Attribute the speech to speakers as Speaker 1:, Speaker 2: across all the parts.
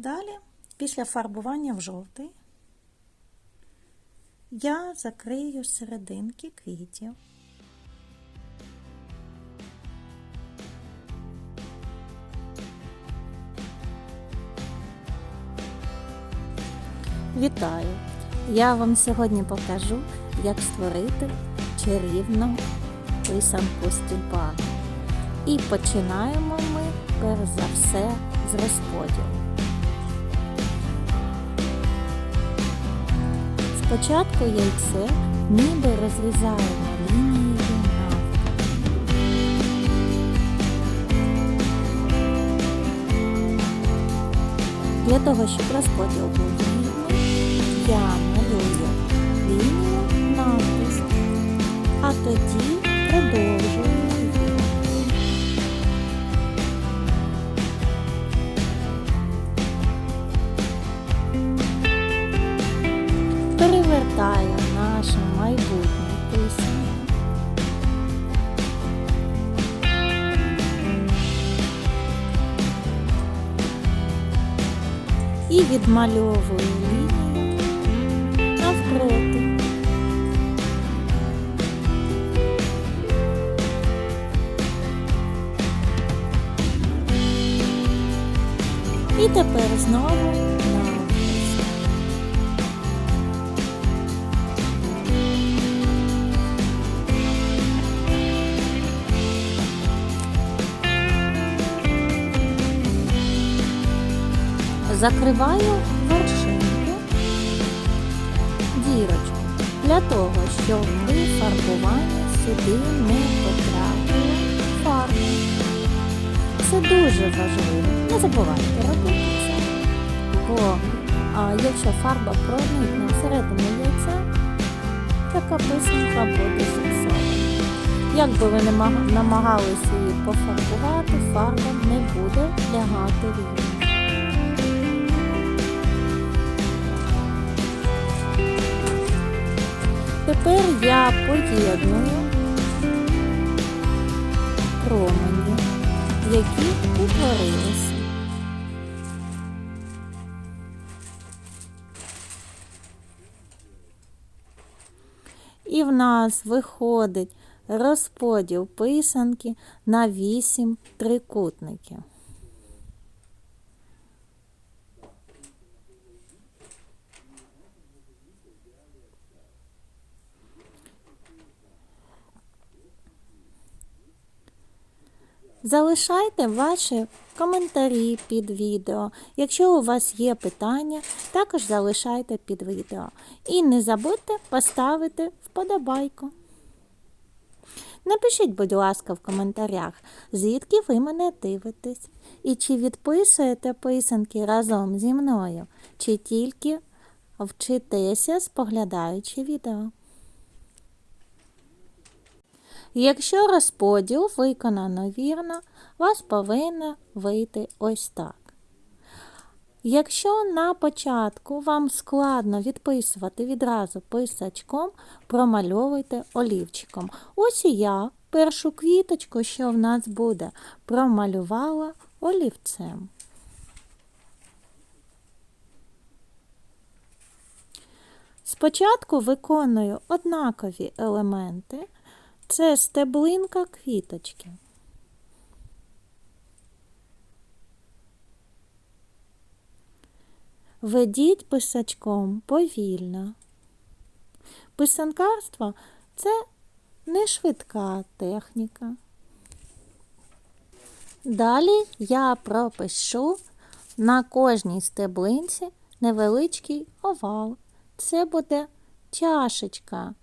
Speaker 1: Далі, після фарбування в жовтий, я закрию серединки квітів. Вітаю! Я вам сьогодні покажу, як створити чарівну писанку з тюльпану. І починаємо ми перш за все з розподілу. Спочатку яйце ніби розрізаємо лінією навпіл. Для того, щоб розподіл був рівний, я малюю лінію навпіл, а тоді продовжую І відмальовую лінію навпроти. І тепер знову Закриваю вершинку дірочку для того, щоб при фарбуванні сюди не потрапила фарба. Це дуже важливо. Не забувайте робити це. Бо а, якщо фарба проникне всередину яйця, така писанка буде зіпсована. Як ви не намагалися її пофарбувати, фарба не буде лягати рівно. Тепер я поєдную промені, які утворилися. І в нас виходить розподіл писанки на 8 трикутників. Залишайте ваші коментарі під відео. Якщо у вас є питання, також залишайте під відео. І не забудьте поставити вподобайку. Напишіть, будь ласка, в коментарях, звідки ви мене дивитесь, і чи відписуєте писанки разом зі мною, чи тільки вчитеся, споглядаючи відео. Якщо розподіл виконано вірно, вас повинно вийти ось так. Якщо на початку вам складно відписувати відразу писачком, промальовуйте олівчиком. Ось і я першу квіточку, що в нас буде, промалювала олівцем. Спочатку виконую однакові елементи. Це стеблинка квіточки. Ведіть писачком повільно. Писанкарство це не швидка техніка. Далі я пропишу на кожній стеблинці невеличкий овал. Це буде чашечка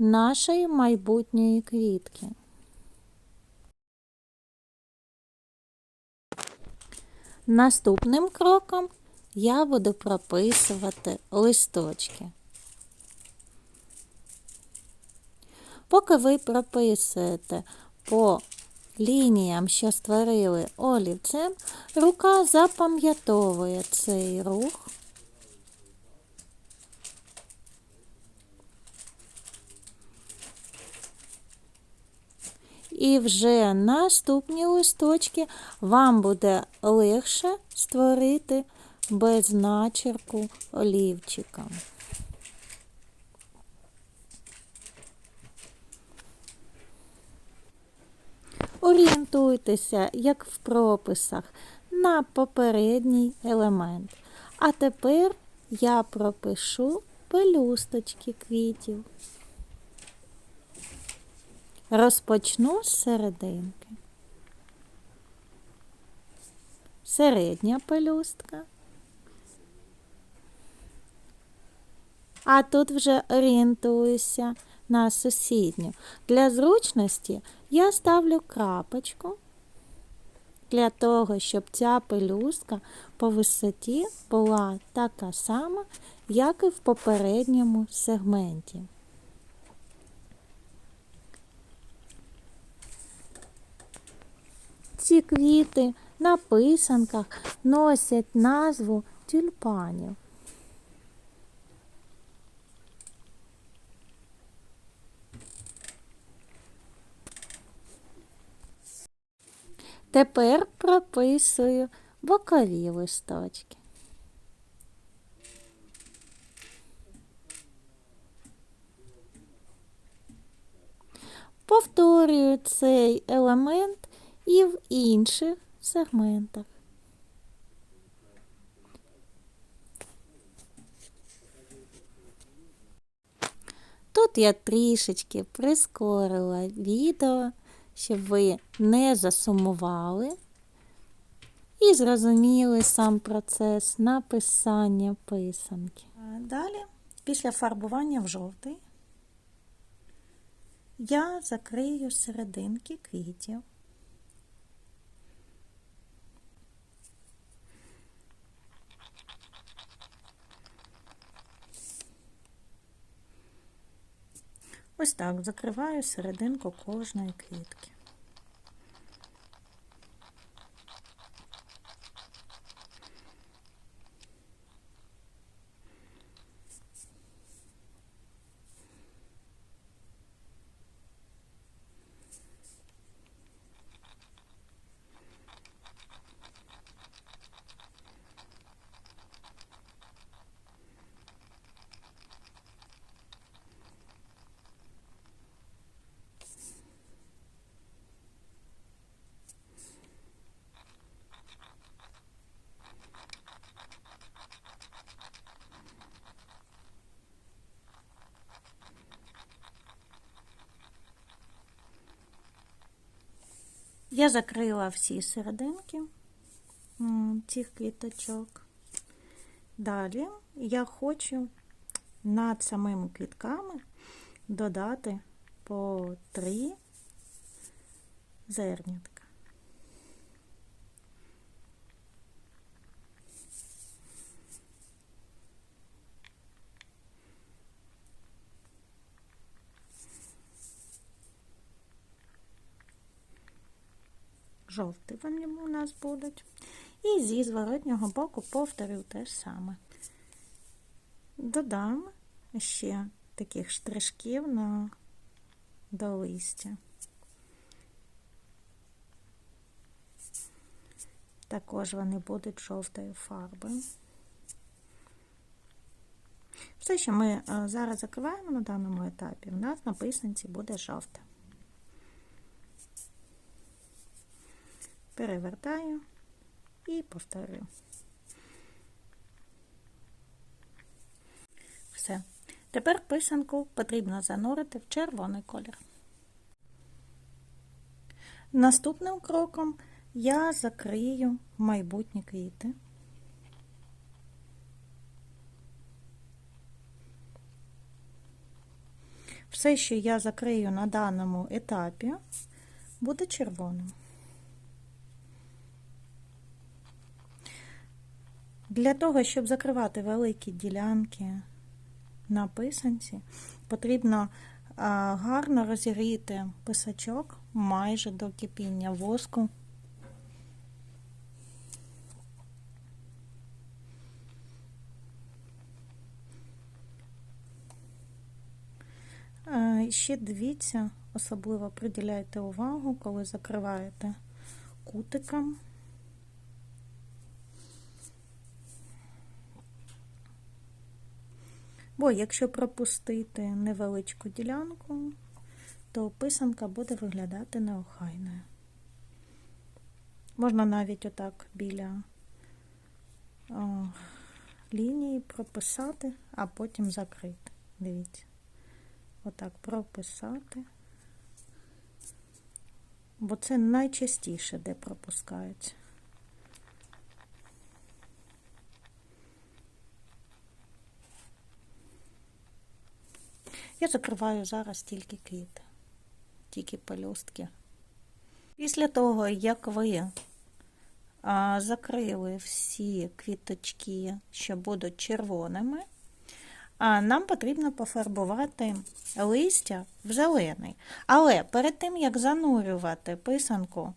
Speaker 1: нашої майбутньої квітки. Наступним кроком я буду прописувати листочки. Поки ви прописуєте по лініям, що створили олівцем, рука запам'ятовує цей рух. І вже наступні листочки вам буде легше створити без начерку олівчиком. Орієнтуйтеся, як в прописах, на попередній елемент. А тепер я пропишу пелюсточки квітів. Розпочну з серединки. Середня пелюстка. А тут вже орієнтуюся на сусідню. Для зручності я ставлю крапочку для того, щоб ця пелюстка по висоті була така сама, як і в попередньому сегменті. Ці квіти на писанках носять назву тюльпанів. Тепер прописую бокові листочки. Повторюю цей елемент і в інших сегментах. Тут я трішечки прискорила відео, щоб ви не засумували і зрозуміли сам процес написання писанки. Далі, після фарбування в жовтий, я закрию серединки квітів. Ось так закриваю серединку кожної квітки. Я закрила всі серединки цих квіточок. Далі я хочу над самими квітками додати по три зернятка. Вони у нас будуть. І зі зворотнього боку повторю те ж саме. Додам ще таких штришків на до листя. Також вони будуть жовтої фарби. Все, що ми е, зараз закриваємо на даному етапі, у нас на писанці буде жовте. Перевертаю і повторюю. Все. Тепер писанку потрібно занурити в червоний колір. Наступним кроком я закрию майбутні квіти. Все, що я закрию на даному етапі, буде червоним. Для того, щоб закривати великі ділянки на писанці, потрібно гарно розігріти писачок майже до кипіння воску. Ще дивіться, особливо приділяйте увагу, коли закриваєте кутиком. Бо якщо пропустити невеличку ділянку, то писанка буде виглядати неохайною. Можна навіть отак біля о, лінії прописати, а потім закрити. Дивіться. Отак прописати. Бо це найчастіше, де пропускаються. Я закриваю зараз тільки квіти, тільки пелюстки. Після того, як ви закрили всі квіточки, що будуть червоними, нам потрібно пофарбувати листя в зелений. Але перед тим, як занурювати писанку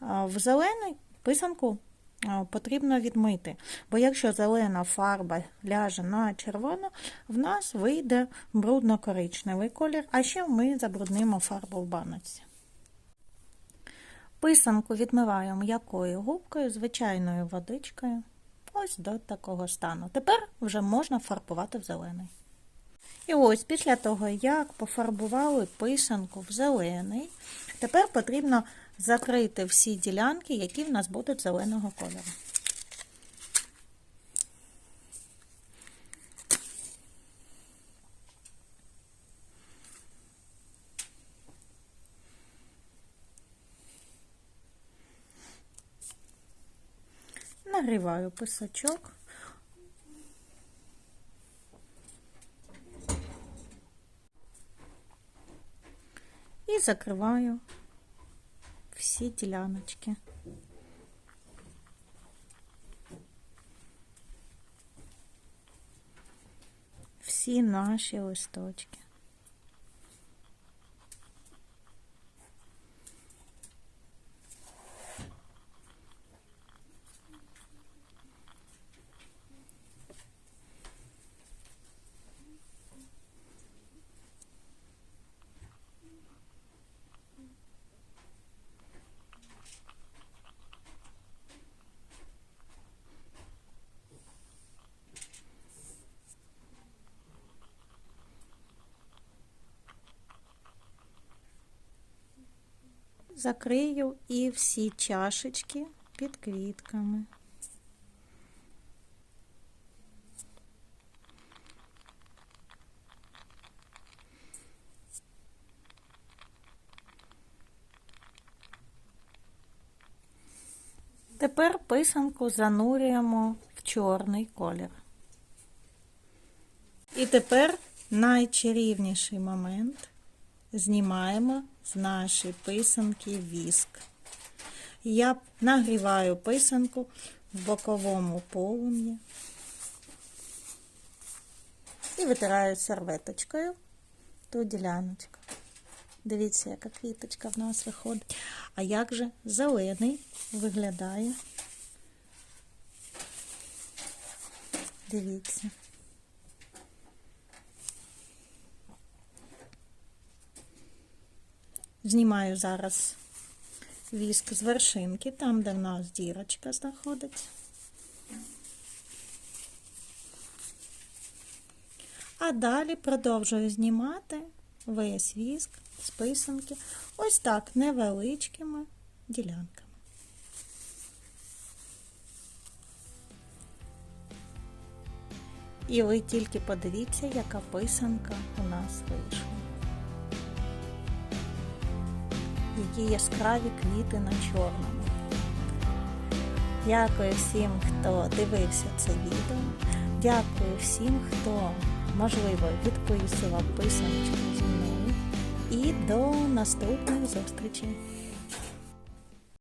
Speaker 1: в зелений, писанку потрібно відмити. Бо якщо зелена фарба ляже на червону, в нас вийде брудно-коричневий колір, а ще ми забруднимо фарбу в баночці. Писанку відмиваю м'якою губкою, звичайною водичкою. Ось до такого стану. Тепер вже можна фарбувати в зелений. І ось після того, як пофарбували писанку в зелений, тепер потрібно закрити всі ділянки, які в нас будуть зеленого кольору. Нагріваю писачок. І закриваю всі діляночки. Всі наші листочки. Закрию і всі чашечки під квітками. Тепер писанку занурюємо в чорний колір. І тепер найчарівніший момент знімаємо з нашої писанки віск. Я нагріваю писанку в боковому полум'ї і витираю серветочкою ту діляночку. Дивіться, яка квіточка в нас виходить. А як же зелений виглядає? Дивіться. Знімаю зараз віск з вершинки, там, де в нас дірочка знаходиться. А далі продовжую знімати весь віск з писанки, ось так невеличкими ділянками. І ви тільки подивіться, яка писанка у нас вийшла. Які яскраві квіти на чорному. Дякую всім, хто дивився це відео. Дякую всім, хто, можливо, відписував писаночку зі мною. І до наступних зустрічей!